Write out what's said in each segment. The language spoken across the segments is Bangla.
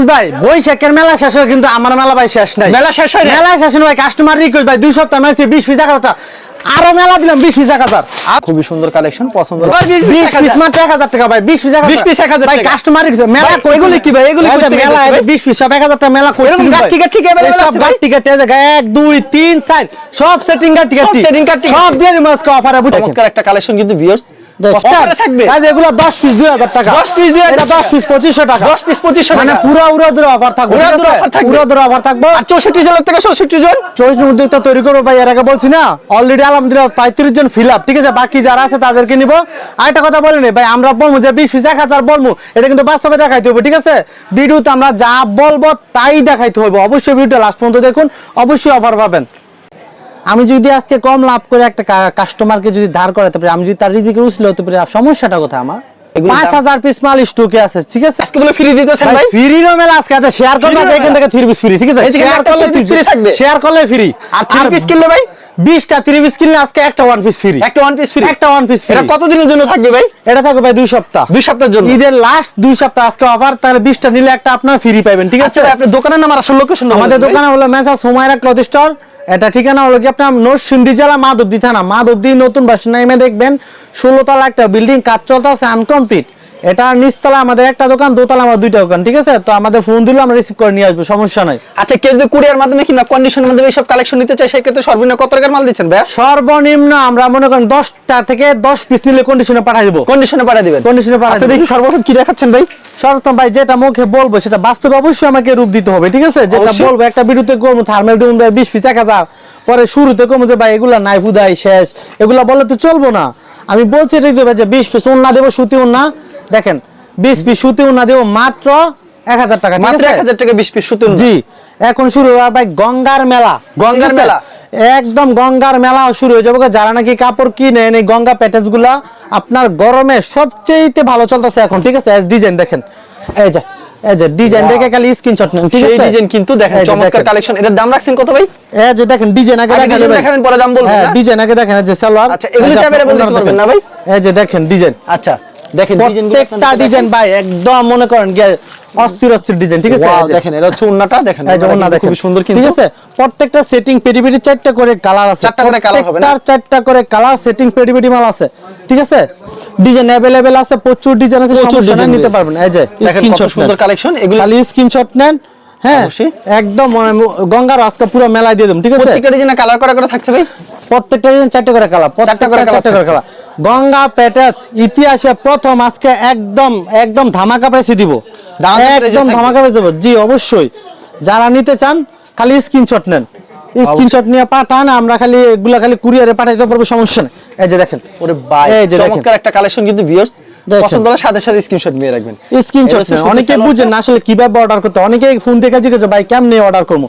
মাহফুজ ভাই বৈশাখের মেলা শেষ হয় কিন্তু আমার মেলা ভাই শেষ নাই মেলা শেষ হয় মেলা শেষ হয় ভাই কাস্টমার রিকোয়েস্ট ভাই দুই সপ্তাহ মেলাছে বিশ পিস এক হাজার। আরও মেলা দিলাম বিশ পিস এক হাজার। খুবই সুন্দর কালেকশন পছন্দ বিশ পিস মাত্র এক হাজার টাকা ভাই বিশ পিস এক 20 piece 1000 ভাই কাস্টমার মেলা কই এগুলি কি ভাই? এগুলি এই যে কই থেকে মেলা বিশ পিস সব এক হাজার টাকা মেলা কই এরকম কিনবে গাছ ভাই? টিকা ঠিক available আছে ভাই? গাছ টিকা ঠিক আছে এক দুই তিন সব সেটিং গাছ টিকা সব setting card টিকা সব দিয়ে দিব আজকে অফারে বুঝছেন? চমৎকার একটা কালেকশন কিন্তু ভিউয়ার্স অফারে থাকবে। আজ এগুলো 10 পিস 2000 টাকা। 10 piece 2000 এটা 10 পিস 2500 টাকা। 10 পিস 2500 মানে পুরো উড়া ধরে অফার থাকবে উড়া ধরে আছে? থাকবে। উড়া ধরে অফার থাকবে। আর 64 জনের থেকে 64 জন। চয়েস উদ্যোগটা তৈরি করব ভাই এর আগে বলছি না? অলরেডি আলহামদুলিল্লাহ পঁয়ত্রিশ জন ফিল আপ ঠিক আছে? বাকি যারা আছে তাদেরকে নিবো। আরেকটা কথা বলিনি ভাই আমরা বলব যে বিশ এক হাজার বলব এটা কিন্তু বাস্তবে দেখাইতে হবে ঠিক আছে? ভিডিওতে আমরা যা বলব তাই দেখাইতে হবে অবশ্যই ভিডিওটা লাস্ট পর্যন্ত দেখুন অবশ্যই অফার পাবেন। আমি যদি আজকে কম লাভ করে একটা কাস্টমারকে যদি ধার করাতে পারি আমি যদি তার রিজিকে উসলে হতে পারি সমস্যাটা কোথায় আমার? পাঁচ হাজার পিস মাল স্টকে আছে ঠিক আছে? আজকে বলে ফ্রি দিতেছেন ভাই ফ্রিরও মেলা আজকে আছে শেয়ার করলে এখান থেকে থ্রি পিস ফ্রি ঠিক আছে? শেয়ার করলে থাকবে। শেয়ার করলে ফ্রি আর 3 পিস কিনলে ভাই? বিশটা থ্রি পিস কিনলে আজকে একটা ওয়ান পিস ফ্রি একটা ওয়ান পিস ফ্রি একটা ওয়ান পিস ফ্রি কতদিনের জন্য থাকবে ভাই? এটা থাকবে ভাই দুই সপ্তাহ। দুই সপ্তাহের জন্য? ঈদের লাস্ট দুই সপ্তাহ আজকে অফার তাহলে বিশটা নিলে একটা আপনার ফ্রি পাবেন ঠিক আছে? আচ্ছা আপনার দোকানের নাম আর আসল লোকেশন আমাদের দোকানে হলো মেসা সুমাইরা ক্লথ স্টোর এটা ঠিকানা হলো কি আপনার নরসিংদী জেলা মাধবদী থানা। মাধবদী নতুন বাস নামে দেখবেন ষোলো তলা একটা বিল্ডিং কাজ চলতে চলতেছে আনকমপ্লিট এটা নিচতলা আমাদের একটা দোকান দোতলা আমার দুইটা দোকান ঠিক আছে? তো আমাদের ফোন দিলে আমরা রিসিভ করে নিয়ে আসব সমস্যা নাই। আচ্ছা কেউ যদি কুরিয়ার মাধ্যমে কিংবা কন্ডিশনের মাধ্যমে এইসব কালেকশন নিতে চায় সেক্ষেত্রে সর্বনিম্ন কত টাকার মাল দিচ্ছেন ভাই সর্বনিম্ন আমরা মনে করেন দশটা থেকে দশ পিস নিলে কন্ডিশনে পাঠাই দেবো। কন্ডিশনে পাঠিয়ে দিবেন? কন্ডিশনে পাঠাই আচ্ছা দেখি সর্বপ্রথম কি দেখাচ্ছেন ভাই। সর্বপ্রথম ভাই যেটা মুখে বলব সেটা বাস্তবে অবশ্যই আমাকে রূপ দিতে হবে ঠিক আছে? যেটা বলব একটা ভিডিওতে করব থার্মেল দেবো ভাই বিশ পিস এক হাজার। পরে শুরুতে কমো যে ভাই এগুলা নাই হুদাই শেষ। এগুলা বলে তো চলবো না। আমি বলছি এটাই দেবে যে বিশ পিস উন্না দেবো সুতি উন্না দেখেন বিশ পিস সুতি উন্না দেবো মাত্র এক হাজার টাকা মাত্র এক হাজার টাকা বিশ পিস সুতো জি এখন শুরু হবে ভাই গঙ্গার মেলা গঙ্গার মেলা। একদম গঙ্গার মেলা শুরু হয়ে যাবে। যারা নাকি কাপড় কিনেন এই গঙ্গা প্যাটেজগুলা আপনার গরমে সবচেয়ে ভালো চলতেছে এখন ঠিক আছে? ডিজাইন দেখেন। এই যে এই যে ডিজাইন দেখে খালি স্ক্রিনশট নেন ঠিক আছে? ডিজাইন কিন্তু দেখেন চমৎকার কালেকশন এটার দাম রাখছেন কত ভাই? এই যে দেখেন ডিজাইন আগে। দেখাবেন, পরে দাম বলবেন হ্যাঁ, ডিজাইন আগে দেখেন এই যে সালোয়ার আচ্ছা, এগুলো এই তো দিতে পারবেন না ভাই? এই যে দেখেন ডিজাইন আচ্ছা। দেখেন ডিজাইনগুলো প্রত্যেকটা ডিজাইন ভাই একদম মনে করেন গিয়ে অস্থির অস্থির ডিজাইন ঠিক আছে এই যে। দেখেন এটা হচ্ছে উন্নাটা দেখেন এই যে উন্নাটা ওন্না কিন্তু দেখেন। খুবই সুন্দর কিন্তু ঠিক আছে প্রত্যেকটা সেটিং পেডি পেডি চারটা করে কালার আছে চারটা করে colour হবে না? প্রত্যেকটার চারটা করে কালার সেটিং পেডি পেডি মাল আছে ঠিক আছে ডিজাইন अवेलेबल আছে প্রচুর ডিজাইন আছে প্রচুর সমস্যা নাই, design নিতে রয়েছে। পারবেন এই যে দেখেন কত স্ক্রিনশট সুন্দর কালেকশন এগুলো খালি স্ক্রিনশট নেন হ্যাঁ অবশ্যই। একদম মানে গঙ্গার আজকে পুরো মেলায় দিয়ে দেব ঠিক আছে প্রত্যেকটা ডিজাইনে কালার করা করে থাকছে ভাই প্রত্যেকটা ডিজাইন চারটে করে কালার প্রত্যেকটা করে colour চারটে করে থাকছে। কালার গঙ্গা প্যাটেজ ইতিহাসে প্রথম আজকে একদম একদম ধামাকা প্রাইসে দিব। একদম ধামাকা প্রাইসে দেব। জি অবশ্যই। যারা নিতে চান খালি স্ক্রিনশট নেন। স্ক্রিনশট নিয়ে পাঠান আমরা খালি এগুলা খালি কুরিয়ারে পাঠাইতে পারব সমস্যা নেই। এই যে দেখেন। ওরে ভাই যে চমৎকার একটা কালেকশন কিন্তু ভিউয়ার্স। পছন্দ হলে সাথে সাথে স্ক্রিনশট নিয়ে রাখবেন। স্ক্রিনশট অনেকে। বুঝেন না আসলে কীভাবে অর্ডার করতে অনেকে ফোন থেকে জিজ্ঞেস ভাই কেমনে অর্ডার করব?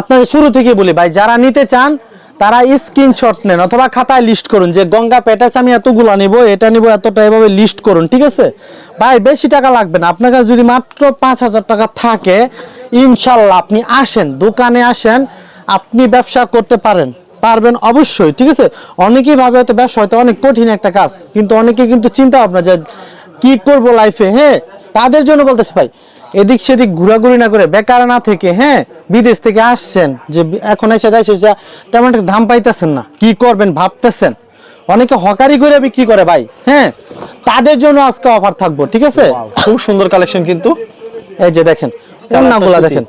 আপনাদের শুরু থেকে বলি ভাই যারা নিতে চান তারা স্ক্রিনশট নেন অথবা খাতায় লিস্ট করুন যে, গঙ্গা প্যাটাস আমি এতগুলো নিব, এটা নিব, এতটা এভাবে লিস্ট করুন। ঠিক আছে? ভাই, বেশি টাকা লাগবে না। আপনার কাছে যদি মাত্র পাঁচ হাজার টাকা থাকে, ইনশাল্লাহ আপনি আসেন, দোকানে আসেন, আপনি ব্যবসা করতে পারেন। পারবেন অবশ্যই, ঠিক আছে? অনেকেই ভাবে হয়তো ব্যবসা হয়তো অনেক কঠিন একটা কাজ, কিন্তু অনেকে কিন্তু চিন্তা ভাবনা যে, কি করব লাইফে হ্যাঁ তাদের জন্য বলতেছি ভাই এদিক সেদিক ঘোরাঘুরি না করে বেকার না থেকে হ্যাঁ বিদেশ থেকে আসছেন যে এখন এসে দেশে যা তেমন একটা দাম পাইতেছেন না। কি করবেন ভাবতেছেন? অনেকে হকারি করে বিক্রি করে ভাই হ্যাঁ তাদের জন্য আজকে অফার থাকব ঠিক আছে? খুব সুন্দর কালেকশন কিন্তু। এই যে দেখেন সালোয়ারটা দেখেন।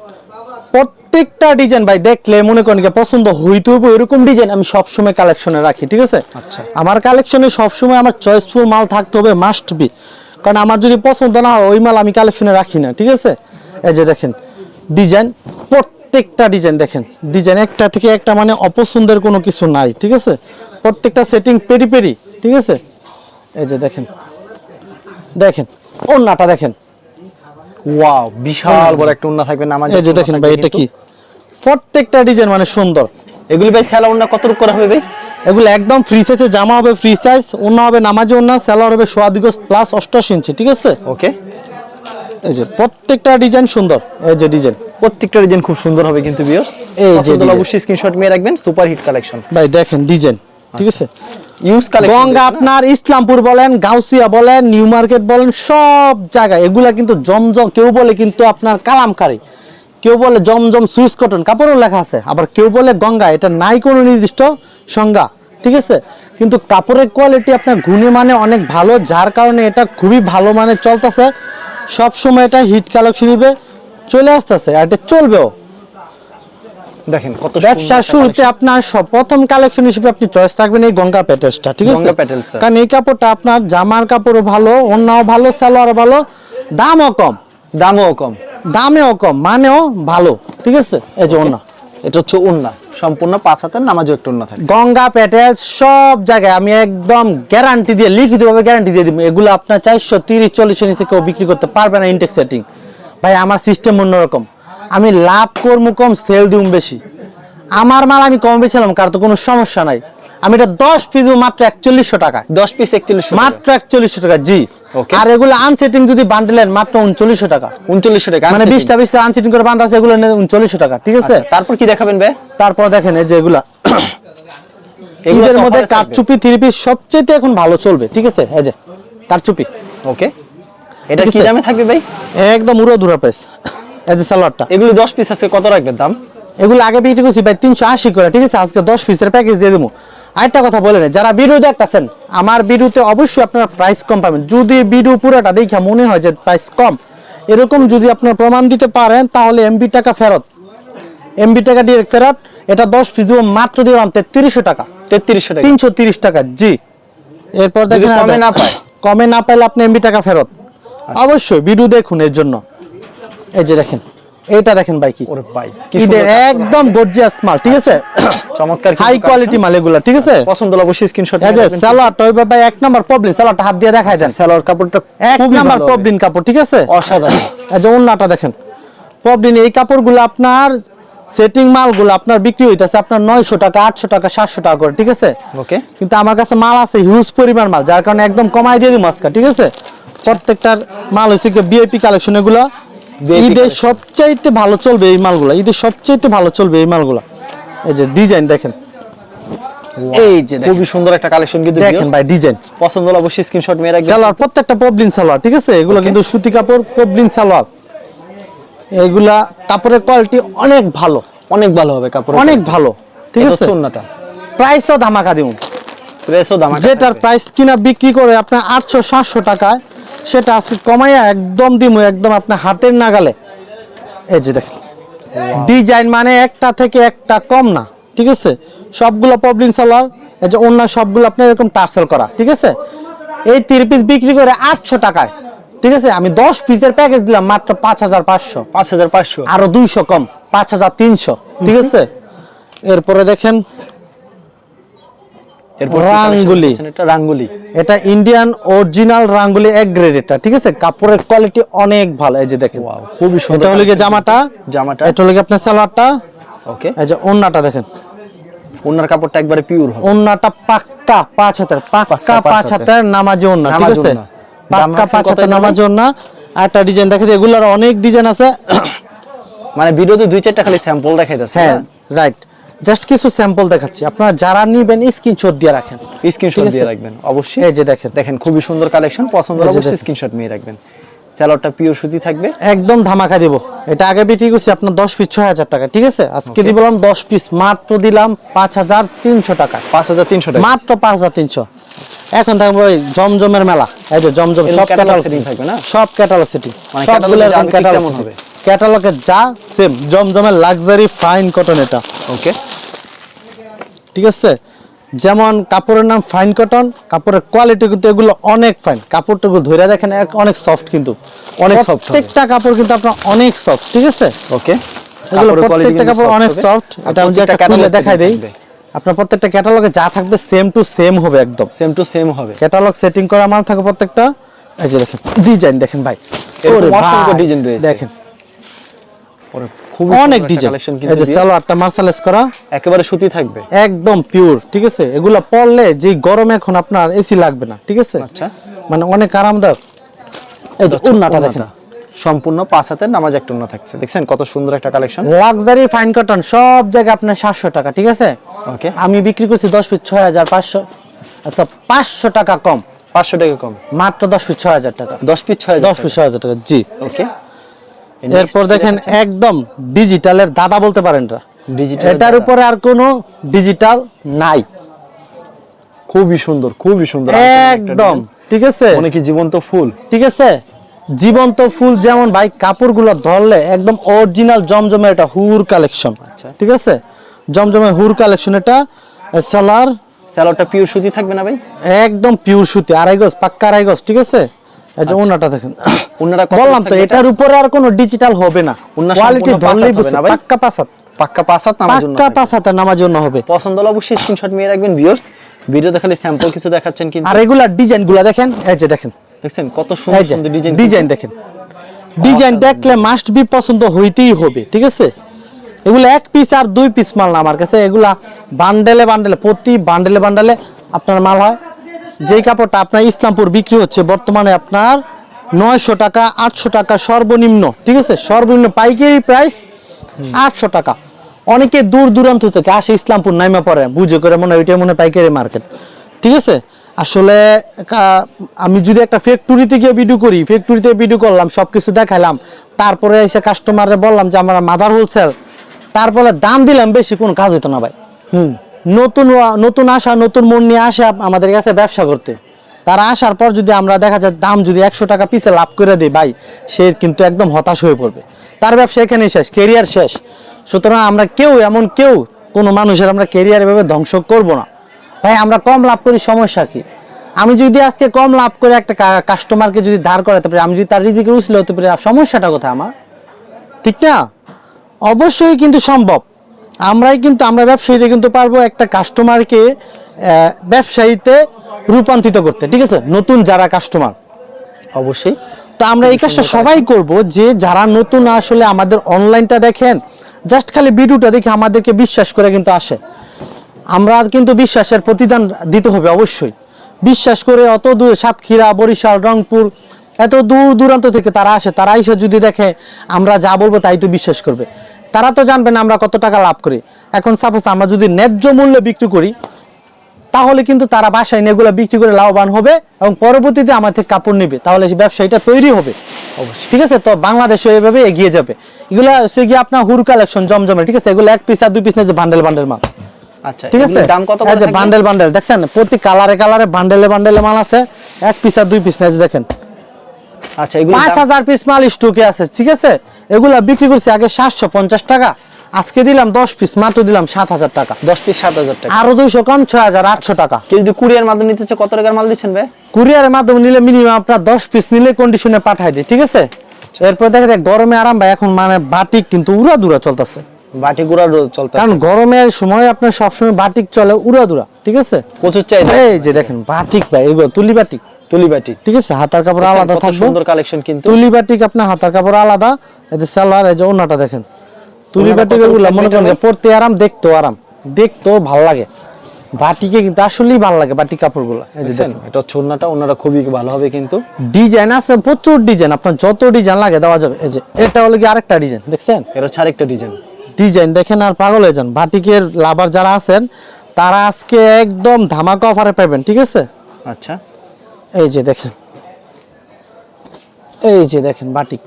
প্রত্যেকটা ডিজাইন ভাই দেখলে মনে করেন পছন্দ হইতে হবে এরকম ডিজাইন আমি সবসময় কালেকশনে রাখি ঠিক আছে? আচ্ছা। আমার কালেকশনে সবসময় আমার চয়েসফুল মাল থাকতে হবে মাস্ট বি কারণ আমার যদি পছন্দ না হয় ওই মাল আমি কালেকশনে রাখি না ঠিক আছে? এই যে দেখেন ডিজাইন প্রত্যেকটা ডিজাইন দেখেন ডিজাইন একটা থেকে একটা মানে অপছন্দের কোনো কিছু নাই ঠিক আছে? প্রত্যেকটা সেটিং পেরি পেরি ঠিক আছে? এই যে দেখেন দেখেন ওন্নাটা দেখেন। ওয়াও বিশাল বড় একটা উন্না থাকবে নামাজ এই যে দেখেন ভাই এটা কি? প্রত্যেকটা ডিজাইন মানে সুন্দর। এগুলি ভাই সেলা উন্না কত রূপ করা হবে ভাই? এগুলো একদম ফ্রি সাইজে জামা হবে ফ্রি সাইজ অন্য হবে নামাজে অন্য সেলার হবে সোয়া দিগজ প্লাস অষ্টাশি ইঞ্চি ঠিক আছে? ওকে এই যে প্রত্যেকটা ডিজাইন সুন্দর এই যে ডিজাইন প্রত্যেকটা ডিজাইন খুব সুন্দর হবে কিন্তু ভিউয়ার্স এই যে। অবশ্যই স্ক্রিনশট নিয়ে রাখবেন সুপার হিট কালেকশন ভাই দেখেন ডিজাইন ঠিক আছে? ইউজ কালেকশন গঙ্গা আপনার ইসলামপুর বলেন গাউসিয়া বলেন নিউ মার্কেট বলেন সব জায়গায়। এগুলা কিন্তু জমজম কেউ বলে কিন্তু আপনার কালামকারী। কেউ বলে জমজম সুইস কটন কাপড়ও লেখা আছে। আবার কেউ বলে গঙ্গা এটা নাই কোনো নির্দিষ্ট সংজ্ঞা ঠিক আছে? কিন্তু কাপড়ের কোয়ালিটি আপনার গুণে মানে অনেক ভালো যার কারণে এটা খুবই ভালো মানে চলতেছে। সব সময় এটা হিট কালেকশন হিসেবে চলে আসতেছে আর এটা চলবেও। দেখেন কত ব্যবসার শুরুতে আপনার প্রথম কালেকশন হিসেবে আপনি চয়েস রাখবেন এই গঙ্গা প্যাটেলসটা ঠিক আছে? কারণ এই কাপড়টা আপনার জামার কাপড়ও ভালো অন্যও ভালো সালোয়ারও ভালো দামও কম। দামও কম। দামেও কম মানেও ভালো ঠিক আছে? এই যে অন্য এটা হচ্ছে উন্না সম্পূর্ণ পাঁচ হাতের নামাজও একটু উন্না থাকে গঙ্গা প্যাটেলস সব জায়গায় আমি একদম গ্যারান্টি দিয়ে লিখিতভাবে গ্যারান্টি দিয়ে দিব। এগুলো আপনার চারশো তিরিশ চল্লিশের নিচে কেউ বিক্রি করতে পারবে না ইনটেক সেটিং ভাই আমার সিস্টেম অন্যরকম। আমি লাভ করব কম সেল দিউম বেশি। আমার মাল আমি কম বেছিলাম কার তো কোনো সমস্যা নাই। আমি এটা দশ পিস মাত্র একচল্লিশশো টাকা। দশ পিস একচল্লিশশো মাত্র একচল্লিশশো টাকা জি। আর এগুলো আনসেটিং যদি বান্ডেলেন মাত্র উনচল্লিশশো টাকা। উনচল্লিশশো টাকা মানে বিশটা বিশটা আনসেটিং করে বান্ধা আছে এগুলো উনচল্লিশশো টাকা ঠিক আছে? আচ্ছা, তারপর কি দেখাবেন ভাই? তারপর দেখেন এই যে এগুলা। এগুলো ঈদের মধ্যে। কারচুপি থ্রি পিস সবচেয়ে এখন ভালো চলবে ঠিক আছে? এই যে কারচুপি। ওকে এটা কি দামে থাকবে ভাই? একদম উড়ো ধুরা প্রাইস এই যে সালোয়ারটা। এগুলো দশ পিস আছে কত রাখবেন দাম? এগুলো আগে বিক্রি করছি ভাই তিনশো আশি করে ঠিক আছে? আজকে দশ পিসের প্যাকেজ দিয়ে দেবো। আরেকটা কথা বলে যারা ভিডিও দেখতেছেন আমার ভিডিওতে অবশ্যই আপনারা প্রাইস কম পাবেন। যদি ভিডিও পুরোটা দেখে মনে হয় যে প্রাইস কম এরকম যদি আপনার প্রমাণ দিতে পারেন তাহলে এমবি টাকা ফেরত। এমবি টাকা ডিরেক্ট ফেরত এটা দশ পিস দিব মাত্র দিলাম তেত্রিশশো টাকা। তেত্রিশশো টাকা। তিনশো তিরিশ টাকা জি। এরপর দেখেন কমে না পায়? কমে না পাইলে আপনি এমবি টাকা ফেরত। অবশ্যই ভিডিও দেখুন এর জন্য। এই যে দেখেন। এইটা দেখেন ভাই কি। ওরে ভাই ঈদের একদম গর্জিয়াস মাল ঠিক আছে? চমৎকার হাই কোয়ালিটি মাল এগুলা ঠিক আছে? পছন্দ হলে অবশ্যই স্ক্রিনশট এই যে ভাই এক নাম্বার প্রবলেম হাত দিয়ে দেখায় দেন। কাপড়টা এক নাম্বার প্রবলেম কাপড় ঠিক আছে? অসাধারণ। এই যে ওন্নাটা দেখেন। প্রবলেম এই কাপড়গুলো আপনার সেটিং মালগুলো আপনার বিক্রি হইতেছে আপনার নয়শো টাকা আটশো টাকা সাতশো টাকা করে ঠিক আছে? ওকে কিন্তু আমার কাছে মাল আছে হিউজ পরিমাণ মাল যার কারণে একদম কমাই দিয়ে দিই মাস্কা ঠিক আছে? প্রত্যেকটার মাল হচ্ছে বিআইপি কালেকশন এগুলো। ঈদের সবচাইতে ভালো চলবে এই মালগুলা ঈদের সবচাইতে ভালো চলবে এই মালগুলো। এই যে ডিজাইন দেখেন। এই যে খুবই সুন্দর একটা কালেকশন কিন্তু দেখেন ভাই ডিজাইন। পছন্দ হলে অবশ্যই স্ক্রিনশট মেরে রাখবেন। সালোয়ার প্রত্যেকটা পবলিন সালোয়ার ঠিক আছে? এগুলো কিন্তু সুতি কাপড় পবলিন সালোয়ার। এগুলা কাপড়ের কোয়ালিটি অনেক ভালো। অনেক ভালো হবে কাপড় অনেক ভালো ঠিক আছে? সুন্নাটা প্রাইসও ধামাকা দিউন প্রেসও দাম যেটার প্রাইস কিনা বিক্রি করে আপনার আটশো সাতশো টাকায় সেটা আজকে কমাইয়া একদম দিমু একদম আপনার হাতের নাগালে। এই যে দেখেন ডিজাইন মানে একটা থেকে একটা কম না ঠিক আছে? সবগুলো পবলিন সালোয়ার এই যে অন্য সবগুলো আপনার এরকম টার্সেল করা ঠিক আছে? এই তিন পিস বিক্রি করে আটশো টাকায় ঠিক আছে? আমি দশ পিসের প্যাকেজ দিলাম মাত্র পাঁচ হাজার পাঁচশো। পাঁচ হাজার পাঁচশো। আরও দুইশো কম পাঁচ হাজার তিনশো ঠিক আছে? এরপরে দেখেন রাঙ্গুলি। এটা রাঙ্গুলি। এটা ইন্ডিয়ান অরিজিনাল রাঙ্গুলি এক গ্রেড এটা ঠিক আছে? কাপড়ের কোয়ালিটি অনেক ভালো এই যে দেখেন। খুবই সুন্দর এটা হলো জামাটা। জামাটা। এটা হলো আপনার সালোয়ারটা ওকে এই যে ওন্নাটা দেখেন। ওনার কাপড়টা একবারে পিওর হবে। ওন্নাটা পাক্কা পাঁচ হাতের পাক্কা পাঁচ হাতের। নামাজি ওন্না ঠিক আছে? পাক্কা পাঁচ হাতের নামাজি ওন্না। একটা ডিজাইন দেখেন এগুলোর অনেক ডিজাইন আছে। মানে ভিডিওতে দুই চারটা খালি স্যাম্পল দেখাইতেছে হ্যাঁ রাইট জাস্ট কিছু স্যাম্পল দেখাচ্ছি। আপনারা যারা নিবেন স্ক্রিনশট দিয়ে রাখেন। স্ক্রিনশট দিয়ে রাখবেন অবশ্যই। এই যে দেখেন। দেখেন খুবই সুন্দর কালেকশন পছন্দ হলে অবশ্যই স্ক্রিনশট নিয়ে রাখবেন। স্যালোয়ারটা পিওর সুতি থাকবে। একদম ধামাকা দিব। এটা আগে বিক্রি করছি আপনার দশ পিস ছয় হাজার টাকা ঠিক আছে? আজকে দিলাম দশ পিস মাত্র দিলাম পাঁচ হাজার তিনশো টাকা। পাঁচ হাজার তিনশো টাকা। মাত্র পাঁচ হাজার তিনশো। এখন থাকবে ওই জমজমের মেলা। এই যে জমজম সব ক্যাটালগ setting থাকবে না? সব ক্যাটালগ সেটিং মানে ক্যাটালগ কেমন হবে? হবে? ক্যাটালগে যা সেম জমজমের লাক্সারি ফাইন কটন এটা। ওকে ঠিক আছে? যেমন কাপড়ের নাম ফাইন কটন কাপড়ের কোয়ালিটি কিন্তু এগুলো অনেক ফাইন কাপড়টুকু ধরে দেখেন অনেক সফট কিন্তু। অনেক হবে। প্রত্যেকটা কাপড় কিন্তু আপনার অনেক সফট ঠিক আছে? ওকে এগুলো প্রত্যেকটা কাপড় অনেক সফট এটা আমি একটা খুলে দেখাই দেই। আপনার প্রত্যেকটা ক্যাটালগে যা থাকবে সেম টু সেম হবে একদম। সেম টু সেম হবে। ক্যাটালগ সেটিং করা মাল থাকে প্রত্যেকটা। এই যে দেখেন ডিজাইন দেখেন ভাই। ভাই, রয়েছে। দেখেন। অনেক ডিজাইন। এই যে সালোয়ারটা মার্সালেস করা একেবারে সুতি থাকবে। একদম পিওর ঠিক আছে? এগুলা পরলে যে গরমে এখন আপনার এসি লাগবে না ঠিক আছে? আচ্ছা। মানে অনেক আরামদায়ক। এই যে আচ্ছা, উন্নাটা দেখেন। সম্পূর্ণ পাঁচ হাতের নামাজ একটা অন্য থাকছে। দেখছেন কত সুন্দর একটা কালেকশন লাক্সারি ফাইন কটন সব জায়গায় আপনার সাতশো টাকা ঠিক আছে? ওকে আমি বিক্রি করছি দশ পিস ছয় হাজার পাঁচশো আচ্ছা পাঁচশো টাকা কম। পাঁচশো টাকা কম। মাত্র দশ পিস ছয় হাজার টাকা। দশ পিস ছয় দশ পিস ছয় হাজার টাকা জি। ওকে এরপর দেখেন একদম ডিজিটালের দাদা বলতে পারেন এটা। এটার উপরে আর কোনো ডিজিটাল নাই। খুবই সুন্দর খুবই সুন্দর একদম। ঠিক আছে? মনে কি জীবন্ত ফুল? ঠিক আছে? জীবন্ত ফুল যেমন ভাই কাপড়গুলো ধরলে একদম অরিজিনাল জমজমে এটা হুর কালেকশন আচ্ছা। ঠিক আছে? জমজমে হুর কালেকশন এটা সালার স্যালোটা পিওর সুতি থাকবে না ভাই? একদম পিওর সুতি আড়াই গজ পাক্কা আড়াই গজ ঠিক আছে? এই যে ওনাটা দেখেন। ওনারা কত বললাম তো এটার উপরে আর কোনো ডিজিটাল হবে না। কোয়ালিটি ধরলেই পাঁচ হাত হবে বুঝতে পাক্কা পাঁচাত পাক্কা পাঁচ নামার জন্য পাক্কা থাকবে। নামার জন্য হবে। পছন্দ হলে অবশ্যই স্ক্রিনশট নিয়ে রাখবেন ভিউয়ার্স ভিডিও দেখালে স্যাম্পল কিছু দেখাচ্ছেন কিন্তু। আর এগুলা ডিজাইন দেখেন এই যে দেখেন। দেখছেন কত সুন্দর সুন্দর ডিজাইন ডিজাইন দেখেন। ডিজাইন দেখলে মাস্ট বি পছন্দ হইতেই হবে ঠিক আছে? এগুলো এক পিস আর দুই পিস মাল না আমার কাছে। এগুলা বান্ডেলে বান্ডেলে প্রতি বান্ডেলে বান্ডেলে আপনার মাল হয় যেই কাপড়টা আপনার ইসলামপুর বিক্রি হচ্ছে, বর্তমানে আপনার নয়শো টাকা, আটশো টাকা সর্বনিম্ন, ঠিক আছে? সর্বনিম্ন পাইকারি প্রাইস আটশো টাকা। অনেকে দূর দূরান্ত থেকে আসে ইসলামপুর নাইমা পড়ে বুঝে করে মনে হয় মনে পাইকারি মার্কেট ঠিক আছে? আসলে আমি যদি একটা ফ্যাক্টরিতে গিয়ে ভিডিও করি ফ্যাক্টরিতে ভিডিও করলাম সব কিছু দেখালাম তারপরে এসে কাস্টমারে বললাম যে, আমরা মাদার হোলসেল তারপরে দাম দিলাম, বেশি কোনো কাজ হতো না ভাই। হুম। নতুন নতুন আসা নতুন মন নিয়ে আসে আমাদের কাছে ব্যবসা করতে। তারা আসার পর যদি আমরা দেখা যায় দাম যদি একশো টাকা পিসে লাভ করে দিই, ভাই, সে কিন্তু একদম হতাশ হয়ে পড়বে। তার ব্যবসা এখানেই শেষ কেরিয়ার শেষ। সুতরাং আমরা কেউ এমন কেউ, কোনো মানুষের আমরা কেরিয়ার এভাবে ধ্বংস করব না। ভাই, আমরা কম লাভ করি, সমস্যা কি? আমি যদি আজকে কম লাভ করে একটা কাস্টমারকে যদি ধার করাতে পারি আমি যদি তার রিজিকে উছলে হতে পারি সমস্যাটা কোথায় আমার? ঠিক না? অবশ্যই কিন্তু সম্ভব। আমরাই কিন্তু আমরা ব্যবসায়ীরা কিন্তু পারব একটা কাস্টমারকে ব্যবসায়ীতে রূপান্তরিত করতে ঠিক আছে? নতুন যারা কাস্টমার অবশ্যই। তো আমরা এই কাজটা সবাই করব যে যারা নতুন আসলে আমাদের অনলাইনটা দেখেন জাস্ট খালি ভিডিওটা দেখে আমাদেরকে বিশ্বাস করে কিন্তু আসে। আমরা কিন্তু বিশ্বাসের প্রতিদান দিতে হবে অবশ্যই। বিশ্বাস করে অত দূর সাতক্ষীরা বরিশাল রংপুর এত দূর দূরান্ত থেকে তারা আসে তারা এসে যদি দেখে আমরা যা বলব তাই তো বিশ্বাস করবে। তারা তো জানবে না আমরা কত টাকা লাভ করি। এখন সাপোজ আমরা যদি ন্যায্য মূল্যে বিক্রি করি তাহলে কিন্তু তারা বাসায় নিয়ে এগুলো বিক্রি করে লাভবান হবে এবং পরবর্তীতে আমার থেকে কাপড় নেবে। তাহলে সেই ব্যবসায়ীটা তৈরি হবে। অবশ্যই। ঠিক আছে? তো বাংলাদেশে এভাবে এগিয়ে যাবে। এগুলো হচ্ছে গিয়ে আপনার হুর কালেকশন জমজমে। ঠিক আছে? এগুলো এক পিস আর দুই পিস না যে বান্ডেল বান্ডেল মাল। আচ্ছা ঠিক আছে? দাম কত করে বান্ডেল বান্ডেল দেখছেন? প্রতি কালারে কালারে বান্ডেলে বান্ডেলে মাল আছে। এক পিস আর দুই পিস না যে দেখেন। আচ্ছা এগুলো পাঁচ হাজার পিস মাল স্টকে আছে। ঠিক আছে? এগুলা বিক্রি করছি আগে সাতশো পঞ্চাশ টাকা আজকে দিলাম দশ পিস মাত্র দিলাম সাত হাজার টাকা। দশ পিস সাত হাজার টাকা। আরও দুইশো কম ছয় হাজার আটশো টাকা। কেউ যদি কুরিয়ার মাধ্যমে নিতে চায় কত টাকার মাল দিচ্ছেন ভাই? কুরিয়ারের মাধ্যমে নিলে মিনিমাম আপনার দশ পিস নিলে কন্ডিশনে পাঠাই দিই ঠিক আছে? এরপর দেখা যায় গরমে আরাম ভাই এখন মানে বাটিক কিন্তু উড়া দুরা চলতেছে। বাটি গুড়া চলতে কারণ গরমের সময় আপনার সবসময় বাটিক চলে উড়া দুরা ঠিক আছে? প্রচুর চাহিদা। এই যে দেখেন বাটিক ভাই এগুলো তুলি বাটিক। তুলি বাটি ঠিক আছে? হাতার কাপড় আলাদা থাকবে। সুন্দর কালেকশন কিন্তু। তুলি বাটিক আপনার হাতার কাপড় আলাদা এতে সালোয়ার এই যে ওনাটা দেখেন। তুলি ওড়নাটা বাটিক এগুলো মনে করেন পড়তে আরাম দেখতেও আরাম। দেখতেও ভালো লাগে। বাটিকে কিন্তু আসলেই ভালো লাগে বাটিক কাপড়গুলো। এই যে দেখছেন এটা ছোটনাটা ওনারা খুবই ভালো হবে কিন্তু। ডিজাইন আছে প্রচুর ডিজাইন। আপনার যত ডিজাইন লাগে দেওয়া যাবে। এই যে এটা হলো কি আরেকটা ডিজাইন দেখছেন? এর হচ্ছে আরেকটা ডিজাইন। ডিজাইন দেখেন আর পাগল হয়ে যান। বাটিকের লাভার যারা আছেন তারা আজকে একদম ধামাকা অফারে পাবেন ঠিক আছে? আচ্ছা। এই যে দেখেন। এই যে দেখেন বাটিক।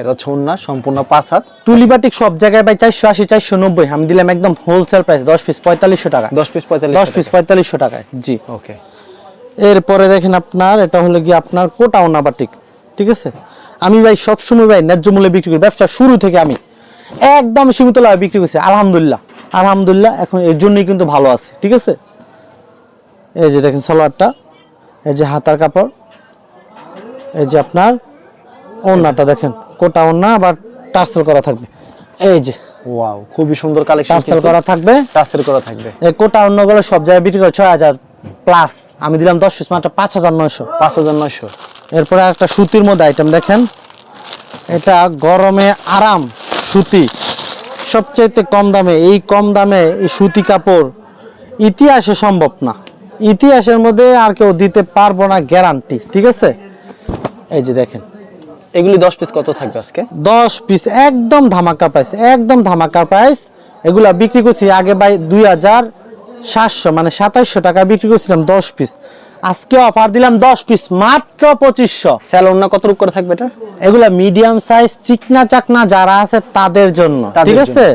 এর হচ্ছে ওন্না সম্পূর্ণ পাঁচ হাত। তুলি বাটিক সব জায়গায় ভাই চারশো আশি চারশো নব্বই। আমি দিলাম একদম হোলসেল প্রাইস দশ পিস পঁয়তাল্লিশশো টাকা। দশ পিস পঁয়তাল্লিশ দশ পিস পঁয়তাল্লিশশো টাকায় জি। ওকে এরপরে দেখেন আপনার এটা হলো গিয়ে আপনার কোটাওনা বাটিক ঠিক আছে? আমি ভাই সবসময় ভাই ন্যায্য মূল্যে বিক্রি করি। ব্যবসা শুরু থেকে আমি একদম সীমিত লাভে বিক্রি করছি আলহামদুলিল্লাহ। আলহামদুলিল্লাহ এখন এর জন্যই কিন্তু ভালো আছে ঠিক আছে? এই যে দেখেন সালোয়ারটা। এই যে হাতার কাপড় এই যে আপনার ওড়নাটা দেখেন কোটা ওড়না আবার টার্সেল করা থাকবে। এই যে ওয়াও খুবই সুন্দর কালেকশন টার্সেল করা থাকবে। টাচের করা থাকবে। এই কোটা অন্যগুলো সব জায়গায় বিক্রি করে ছয় হাজার প্লাস আমি দিলাম দশ পিস মাত্র পাঁচ হাজার নয়শো। পাঁচ হাজার নয়শো। এরপরে একটা সুতির মধ্যে আইটেম দেখেন। এটা গরমে আরাম সুতি। সবচাইতে কম দামে এই কম দামে এই সুতি কাপড় ইতিহাসে সম্ভব না। ইতিহাসের মধ্যে আর কেউ দিতে পারব না গ্যারান্টি ঠিক আছে? এই যে দেখেন এগুলি দশ পিস কত থাকবে আজকে? দশ পিস একদম ধামাকা প্রাইস একদম ধামাকা প্রাইস এগুলা বিক্রি করছি আগে বাই দুই হাজার সাতশো মানে সাতাইশশো টাকা বিক্রি করছিলাম দশ পিস আজকে অফার দিলাম দশ পিস মাত্র পঁচিশশো। স্যালোন না কত রূপ করে থাকবে এটা? এগুলা মিডিয়াম সাইজ চিকনা চাকনা যারা আছে তাদের জন্য ঠিক আছে?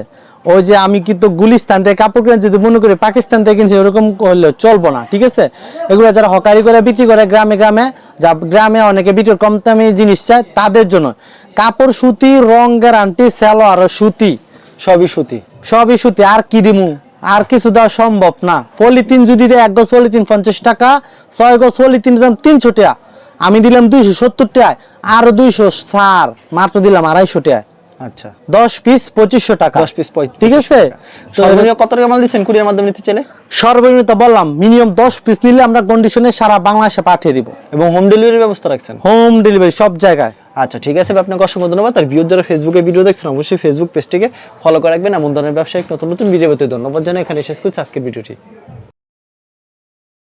ওই যে আমি কিন্তু গুলিস্তান থেকে কাপড় কিনে যদি মনে করি পাকিস্তান থেকে কিনছি, ওরকম করলে চলবো না, ঠিক আছে? এগুলো যারা হকারি করে, বিক্রি করে গ্রামে গ্রামে, যা গ্রামে অনেকে বিক্রি করে কম দামি জিনিস চায় তাদের জন্য। কাপড় সুতি, রং গ্যারান্টি সালোয়ার সুতি, সবই সুতি। সবই সুতি, আর কি দিমু? আর কিছু দেওয়া সম্ভব না। পলিথিন যদি দেয়, এক গজ পলিথিন পঞ্চাশ টাকা, ছয় গজ পলিথিন দাম তিনশো টাকা, আমি দিলাম দুইশো সত্তর টাকায়, আরও দুইশো সার মাত্র দিলাম আড়াইশো টাকায়। আচ্ছা। পিস টাকা। পিস ঠিক আছে? তো সর্বনিম্ন কত টাকা মাল দিচ্ছেন কুরিয়ার মাধ্যমে নিতে চাইলে? সর্বনিম্ন তো বললাম মিনিমাম দশ পিস নিলে আমরা কন্ডিশনে সারা বাংলাদেশে পাঠিয়ে দিব। এবং হোম ডেলিভারির ব্যবস্থা রাখছেন? হোম ডেলিভারি সব জায়গায়। আচ্ছা ঠিক আছে ভাই, আপনাকে অসংখ্য ধন্যবাদ। আর ভিউজ যারা ফেসবুকে ভিডিও দেখছেন অবশ্যই ফেসবুক পেজটিকে ফলো করে রাখবেন। এমন ধরনের ব্যবসায়িক নতুন নতুন ভিডিও পেতে ধন্যবাদ জানাই। এখানে শেষ করছি আজকের ভিডিওটি